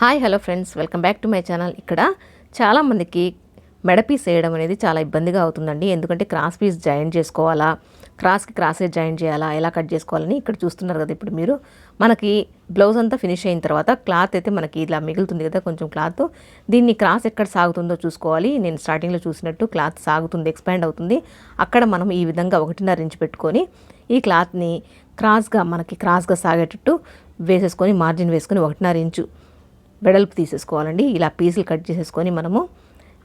Hi hello friends. Welcome back to my channel. ఇక్కడ చాలామందికి మెడపీస్ వేయడం అనేది చాలా ఇబ్బందిగా అవుతుందండి. ఎందుకంటే క్రాస్ పీస్ జాయిన్ చేసుకోవాలా? క్రాస్కి క్రాసే జాయిన్ చేయాలా? ఎలా కట్ చేసుకోవాలని ఇక్కడ చూస్తున్నారు కదా ఇప్పుడు మీరు. మనకి బ్లౌజ్ అంతా ఫినిష్ అయిన తర్వాత క్లాత్ అయితే మనకి ఇలా మిగులుతుంది కదా కొంచెం క్లాత్. దీన్ని క్రాస్ ఎక్కడ సాగుతుందో చూసుకోవాలి. నేను స్టార్టింగ్లో చూసినట్టు క్లాత్ సాగుతుంది ఎక్స్పాండ్ అవుతుంది. అక్కడ మనం ఈ విధంగా ఒకటిన్నర ఇంచు పెట్టుకొని ఈ క్లాత్ని క్రాస్గా మనకి క్రాస్గా సాగేటట్టు వేసేసుకొని మార్జిన్ వేసుకొని ఒకటిన్నర ఇంచు వెడల్పు తీసేసుకోవాలండి. ఇలా పీసులు కట్ చేసేసుకొని మనము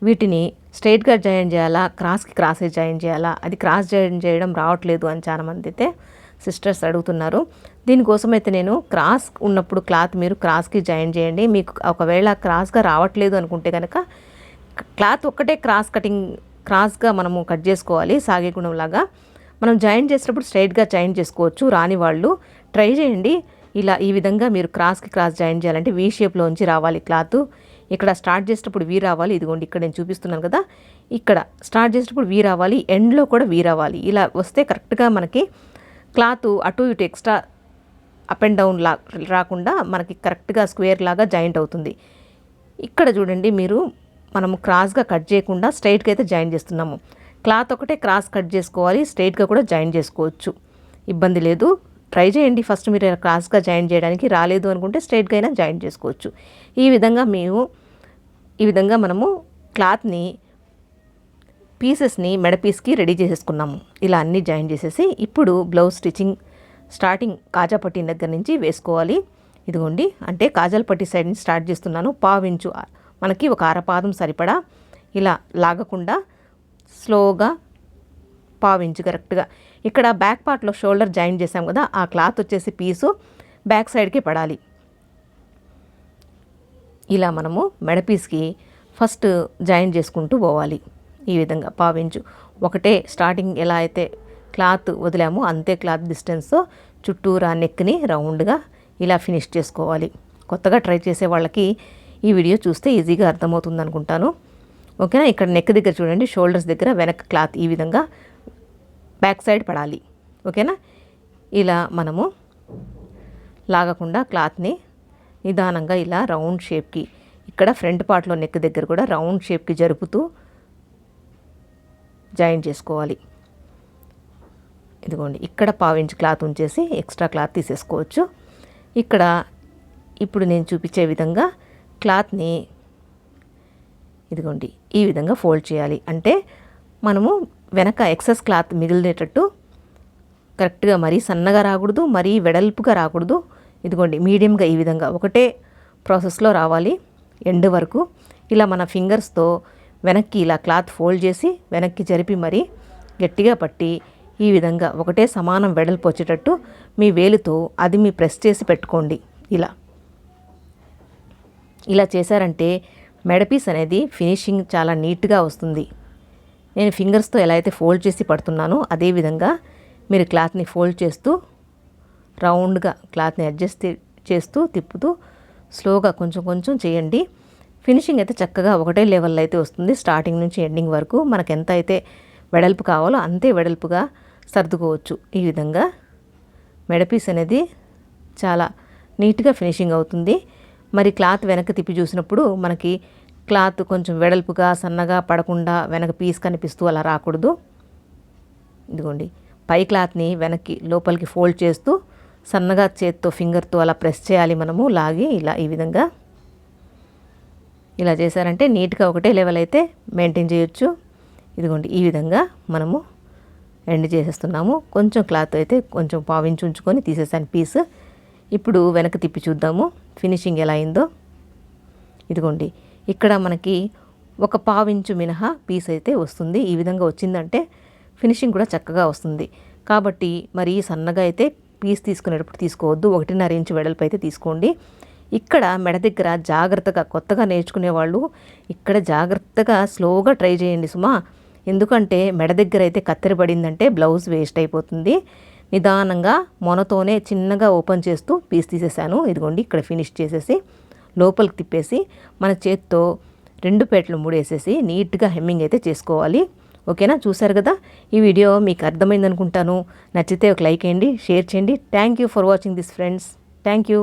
వీటిని స్ట్రైట్గా జాయిన్ చేయాలా? క్రాస్కి క్రాసే జాయిన్ చేయాలా? అది క్రాస్ జాయిన్ చేయడం రావట్లేదు అని చాలామంది అయితే సిస్టర్స్ అడుగుతున్నారు. దీనికోసం అయితే నేను క్రాస్ ఉన్నప్పుడు క్లాత్ మీరు క్రాస్కి జాయిన్ చేయండి. మీకు ఒకవేళ క్రాస్గా రావట్లేదు అనుకుంటే కనుక క్లాత్ ఒక్కటే క్రాస్ కటింగ్ క్రాస్గా మనము కట్ చేసుకోవాలి. సాగే గుణంలాగా మనం జాయిన్ చేసేటప్పుడు స్ట్రైట్గా జాయిన్ చేసుకోవచ్చు. రాని వాళ్ళు ట్రై చేయండి. ఇలా ఈ విధంగా మీరు క్రాస్కి క్రాస్ జాయిన్ చేయాలంటే వీ షేప్లోంచి రావాలి క్లాత్. ఇక్కడ స్టార్ట్ చేసేటప్పుడు వీ రావాలి. ఇదిగోండి ఇక్కడ నేను చూపిస్తున్నాను కదా. ఇక్కడ స్టార్ట్ చేసేటప్పుడు వీ రావాలి. ఎండ్లో కూడా వీ రావాలి. ఇలా వస్తే కరెక్ట్గా మనకి క్లాత్ అటు ఇటు ఎక్స్ట్రా అప్ అండ్ డౌన్ లా రాకుండా మనకి కరెక్ట్గా స్క్వేర్ లాగా జాయింట్ అవుతుంది. ఇక్కడ చూడండి మీరు మనము క్రాస్గా కట్ చేయకుండా స్ట్రైట్గా అయితే జాయిన్ చేస్తున్నాము. క్లాత్ ఒకటే క్రాస్ కట్ చేసుకోవాలి. స్ట్రైట్గా కూడా జాయిన్ చేసుకోవచ్చు. ఇబ్బంది లేదు. ట్రై చేయండి. ఫస్ట్ మీరు క్లాస్గా జాయిన్ చేయడానికి రాలేదు అనుకుంటే స్ట్రైట్గా అయినా జాయిన్ చేసుకోవచ్చు. ఈ విధంగా మేము ఈ విధంగా మనము క్లాత్ని పీసెస్ని మెడ పీస్కి రెడీ చేసేసుకున్నాము. ఇలా అన్నీ జాయిన్ చేసేసి ఇప్పుడు బ్లౌజ్ స్టిచ్చింగ్ స్టార్టింగ్ కాజా పట్టిన దగ్గర నుంచి వేసుకోవాలి. ఇదిగోండి. అంటే కాజల్ పట్టి సైడ్ నుంచి స్టార్ట్ చేస్తున్నాను. పావించు మనకి ఒక అరపాదం సరిపడా ఇలా లాగకుండా స్లోగా పావించు కరెక్ట్గా. ఇక్కడ బ్యాక్ పార్ట్లో షోల్డర్ జాయిన్ చేసాం కదా ఆ క్లాత్ వచ్చేసి పీసు బ్యాక్ సైడ్కి పడాలి. ఇలా మనము మెడ పీస్కి ఫస్ట్ జాయిన్ చేసుకుంటూ పోవాలి. ఈ విధంగా పావించు. ఒకటే స్టార్టింగ్ ఎలా అయితే క్లాత్ వదిలామో అంతే క్లాత్ డిస్టెన్స్ చుట్టూరా నెక్ని రౌండ్గా ఇలా ఫినిష్ చేసుకోవాలి. కొత్తగా ట్రై చేసే వాళ్ళకి ఈ వీడియో చూస్తే ఈజీగా అర్థమవుతుంది అనుకుంటాను ఓకేనా? ఇక్కడ నెక్ దగ్గర చూడండి షోల్డర్స్ దగ్గర వెనక క్లాత్ ఈ విధంగా బ్యాక్ సైడ్ పడాలి. ఓకేనా? ఇలా మనము లాగకుండా క్లాత్ని నిదానంగా ఇలా రౌండ్ షేప్కి ఇక్కడ ఫ్రంట్ పార్ట్లో నెక్ దగ్గర కూడా రౌండ్ షేప్కి జరుపుతూ జాయిన్ చేసుకోవాలి. ఇదిగోండి ఇక్కడ పావించి క్లాత్ ఉంచేసి ఎక్స్ట్రా క్లాత్ తీసేసుకోవచ్చు. ఇక్కడ ఇప్పుడు నేను చూపించే విధంగా క్లాత్ని ఇదిగోండి ఈ విధంగా ఫోల్డ్ చేయాలి. అంటే మనము వెనక ఎక్సెస్ క్లాత్ మిగిలినేటట్టు కరెక్ట్గా మరీ సన్నగా రాకూడదు మరీ వెడల్పుగా రాకూడదు. ఇదిగోండి మీడియంగా ఈ విధంగా ఒకటే ప్రాసెస్లో రావాలి. ఎండ్ వరకు ఇలా మన ఫింగర్స్తో వెనక్కి ఇలా క్లాత్ ఫోల్డ్ చేసి వెనక్కి జరిపి మరీ గట్టిగా పట్టి ఈ విధంగా ఒకటే సమానం వెడల్పు వచ్చేటట్టు మీ వేలుతో అది మీ ప్రెస్ చేసి పెట్టుకోండి. ఇలా. ఇలా చేశారంటే మెడపీస్ అనేది ఫినిషింగ్ చాలా నీట్గా వస్తుంది. నేను ఫింగర్స్తో ఎలా అయితే ఫోల్డ్ చేసి పడుతున్నానో అదేవిధంగా మీరు క్లాత్ని ఫోల్డ్ చేస్తూ రౌండ్గా క్లాత్ని అడ్జస్ట్ చేస్తూ తిప్పుతూ స్లోగా కొంచెం కొంచెం చేయండి. ఫినిషింగ్ అయితే చక్కగా ఒకటే లెవెల్లో అయితే వస్తుంది. స్టార్టింగ్ నుంచి ఎండింగ్ వరకు మనకు ఎంత అయితే వెడల్పు కావాలో అంతే వెడల్పుగా సర్దుకోవచ్చు. ఈ విధంగా మెడపీస్ అనేది చాలా నీట్గా ఫినిషింగ్ అవుతుంది. మరి క్లాత్ వెనక్కి తిప్పి చూసినప్పుడు మనకి క్లాత్ కొంచెం వెడల్పుగా సన్నగా పడకుండా వెనక పీస్ కనిపిస్తూ అలా రాకూడదు. ఇదిగోండి. పై క్లాత్ని వెనక్కి లోపలికి ఫోల్డ్ చేస్తూ సన్నగా చేత్తో ఫింగర్తో అలా ప్రెస్ చేయాలి మనము లాగి ఇలా ఈ విధంగా. ఇలా చేశారంటే నీట్గా ఒకటే లెవెల్ అయితే మెయింటైన్ చేయొచ్చు. ఇదిగోండి ఈ విధంగా మనము ఎండ్ చేసేస్తున్నాము. కొంచెం క్లాత్ అయితే కొంచెం పావించి ఉంచుకొని తీసేసాను పీస్ ఇప్పుడు వెనక్కి తిప్పి చూద్దాము. ఫినిషింగ్ ఎలా అయిందో. ఇదిగోండి. ఇక్కడ మనకి ఒక పావించు మినహా పీస్ అయితే వస్తుంది. ఈ విధంగా వచ్చిందంటే ఫినిషింగ్ కూడా చక్కగా వస్తుంది. కాబట్టి మరి సన్నగా అయితే పీస్ తీసుకునేటప్పుడు తీసుకోవద్దు. ఒకటిన్నర ఇంచు వెడల్పు అయితే తీసుకోండి. ఇక్కడ మెడ దగ్గర జాగ్రత్తగా కొత్తగా నేర్చుకునే వాళ్ళు ఇక్కడ జాగ్రత్తగా స్లోగా ట్రై చేయండి సుమా. ఎందుకంటే మెడ దగ్గర అయితే కత్తెర పడిందంటే బ్లౌజ్ వేస్ట్ అయిపోతుంది. నిదానంగా మొనతోనే చిన్నగా ఓపెన్ చేస్తూ పీస్ తీసేసాను. ఇదిగోండి ఇక్కడ ఫినిష్ చేసేసి లోపలికి తిప్పేసి మన చేత్తో రెండు పేటలు మూడేసేసి నీట్గా హెమ్మింగ్ అయితే చేసుకోవాలి. ఓకేనా? చూసారు కదా? ఈ వీడియో మీకు అర్థమైంది అనుకుంటాను నచ్చితే ఒక లైక్ చేయండి షేర్ చేయండి. Thank you for watching this friends thank you